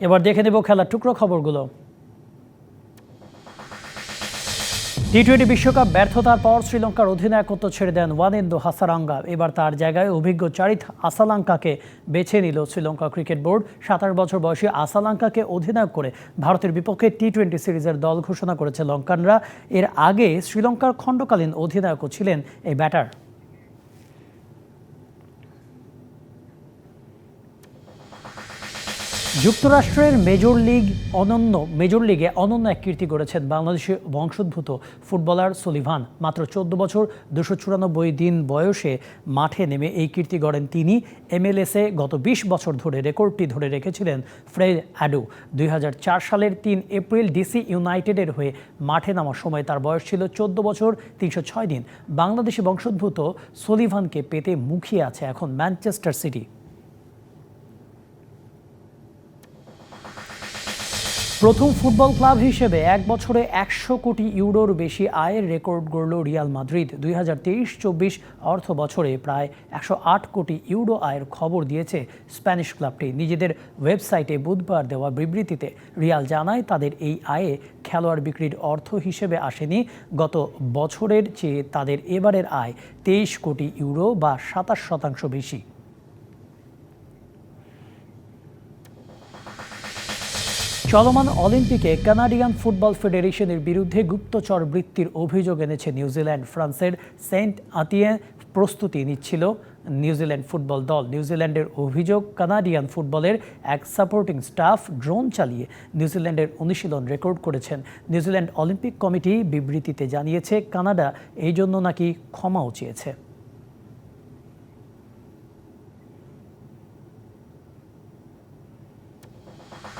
এবার দেখে নেব খেলার টুকরো খবরগুলো। টি টোয়েন্টি বিশ্বকাপ ব্যর্থতার পর শ্রীলঙ্কার অধিনায়কত্ব ছেড়ে দেন ওয়ানেন্দু হাসারাঙ্গা। এবার তার জায়গায় অভিজ্ঞ চারিত আসালাঙ্কাকে বেছে নিল শ্রীলঙ্কা ক্রিকেট বোর্ড। সাতাশ বছর বয়সী আসালাঙ্কাকে অধিনায়ক করে ভারতের বিপক্ষে টি টোয়েন্টি সিরিজের দল ঘোষণা করেছে লঙ্কানরা। এর আগে শ্রীলঙ্কার খণ্ডকালীন অধিনায়কও ছিলেন এই ব্যাটার। যুক্তরাষ্ট্রের মেজর লিগ অনন্য, মেজর লিগে অনন্য এক কীর্তি গড়েছেন বাংলাদেশি বংশোদ্ভূত ফুটবলার সলিভান। মাত্র চোদ্দ বছর, দুশো চুরানব্বই দিন বয়সে মাঠে নেমে এই কীর্তি গড়েন তিনি। এমএলএসে গত বিশ বছর ধরে রেকর্ডটি ধরে রেখেছিলেন ফ্রেড অ্যাডু। দুই সালের তিন এপ্রিল ডিসি ইউনাইটেডের হয়ে মাঠে নামার সময় তার বয়স ছিল চোদ্দ বছর, তিনশো ছয় দিন। বাংলাদেশি বংশোদ্ভূত সলিভানকে পেতে মুখিয়ে আছে এখন ম্যানচেস্টার সিটি। প্রথম ফুটবল ক্লাব হিসেবে এক বছরে একশো কোটি ইউরোর বেশি আয়ের রেকর্ড গড়ল রিয়াল মাদ্রিদ। দুই হাজার তেইশ চব্বিশ অর্থ বছরে প্রায় একশো আট কোটি ইউরো আয়ের খবর দিয়েছে স্প্যানিশ ক্লাবটি। নিজেদের ওয়েবসাইটে বুধবার দেওয়া বিবৃতিতে রিয়াল জানায়, তাদের এই আয়ে খেলোয়াড় বিক্রির অর্থ হিসেবে আসেনি। গত বছরের চেয়ে তাদের এবারের আয় তেইশ কোটি ইউরো বা সাতাশ শতাংশ বেশি। চলমান অলিম্পিকে কানাডিয়ান ফুটবল ফেডারেশনের বিরুদ্ধে গুপ্তচর বৃত্তির অভিযোগ এনেছে নিউজিল্যান্ড। ফ্রান্সের সেন্ট আতিয়ে প্রস্তুতি নিচ্ছিল নিউজিল্যান্ড ফুটবল দল। নিউজিল্যান্ডের অভিযোগ, কানাডিয়ান ফুটবলের এক সাপোর্টিং স্টাফ ড্রোন চালিয়ে নিউজিল্যান্ডের অনুশীলন রেকর্ড করেছেন। নিউজিল্যান্ড অলিম্পিক কমিটি বিবৃতিতে জানিয়েছে, কানাডা এই জন্য নাকি ক্ষমাও চেয়েছে।